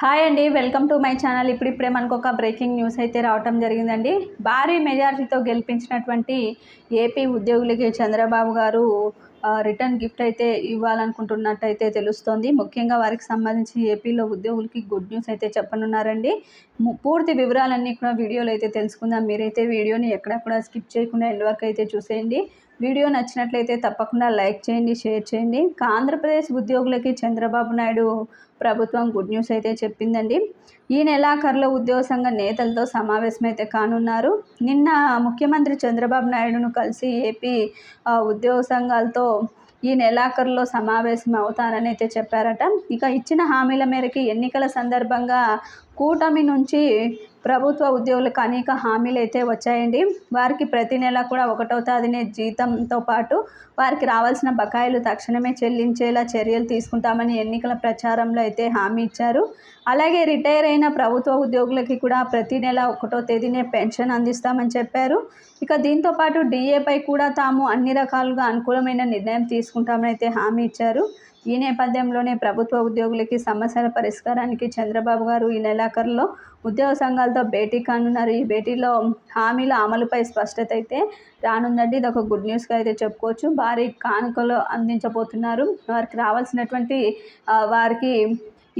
Hi అండి welcome to my channel. ఇప్పుడిప్పుడే మనకు ఒక బ్రేకింగ్ న్యూస్ అయితే రావటం జరిగిందండి. భారీ మెజారిటీతో గెలిపించినటువంటి ఏపీ ఉద్యోగులకి చంద్రబాబు గారు రిటర్న్ గిఫ్ట్ అయితే ఇవ్వాలనుకుంటున్నట్టయితే తెలుస్తోంది. ముఖ్యంగా వారికి సంబంధించి ఏపీలో ఉద్యోగులకి గుడ్ న్యూస్ అయితే చెప్పనున్నారండి. పూర్తి వివరాలన్నీ కూడా వీడియోలో అయితే తెలుసుకుందాం. మీరైతే వీడియోని ఎక్కడ కూడా స్కిప్ చేయకుండా ఎండ్ వరకు అయితే చూసేయండి. వీడియో నచ్చినట్లయితే తప్పకుండా లైక్ చేయండి షేర్ చేయండి. ఆంధ్రప్రదేశ్ ఉద్యోగులకి చంద్రబాబు నాయుడు ప్రభుత్వం గుడ్ న్యూస్ అయితే చెప్పిందండి. ఈ నెలాఖరులో ఉద్యోగ సంఘ నేతలతో సమావేశం అయితే కానున్నారు. నిన్న ముఖ్యమంత్రి చంద్రబాబు నాయుడును కలిసి ఏపీ ఉద్యోగ సంఘాలతో ఈ నెలాఖరులో సమావేశం అవుతారని అయితే చెప్పారట. ఇక ఇచ్చిన హామీల మేరకి ఎన్నికల సందర్భంగా కూటమి నుంచి ప్రభుత్వ ఉద్యోగులకు అనేక హామీలు అయితే వచ్చాయండి. వారికి ప్రతి నెల కూడా ఒకటో తేదీనే జీతంతో పాటు వారికి రావాల్సిన బకాయిలు తక్షణమే చెల్లించేలా చర్యలు తీసుకుంటామని ఎన్నికల ప్రచారంలో అయితే హామీ ఇచ్చారు. అలాగే రిటైర్ అయిన ప్రభుత్వ ఉద్యోగులకి కూడా ప్రతి నెల ఒకటో తేదీనే పెన్షన్ అందిస్తామని చెప్పారు. ఇక దీంతో పాటు డిఏపై కూడా తాము అన్ని రకాలుగా అనుకూలమైన నిర్ణయం తీసుకుంటామని అయితే హామీ ఇచ్చారు. ఈ నేపథ్యంలోనే ప్రభుత్వ ఉద్యోగులకి సమస్యల పరిష్కారానికి చంద్రబాబు గారు ఈ నెలాఖరులో ఉద్యోగ సంఘాలతో భేటీ కానున్నారు. ఈ భేటీలో హామీల అమలుపై స్పష్టత అయితే రానుందండి. ఇది ఒక గుడ్ న్యూస్గా అయితే చెప్పుకోవచ్చు. భారీ కానుకలు అందించబోతున్నారు. వారికి రావాల్సినటువంటి వారికి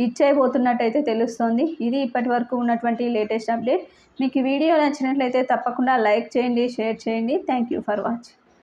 ఇచ్చేయబోతున్నట్టయితే తెలుస్తోంది. ఇది ఇప్పటి వరకు ఉన్నటువంటి లేటెస్ట్ అప్డేట్. మీకు ఈ వీడియో నచ్చినట్లయితే తప్పకుండా లైక్ చేయండి షేర్ చేయండి. Thank you for watching.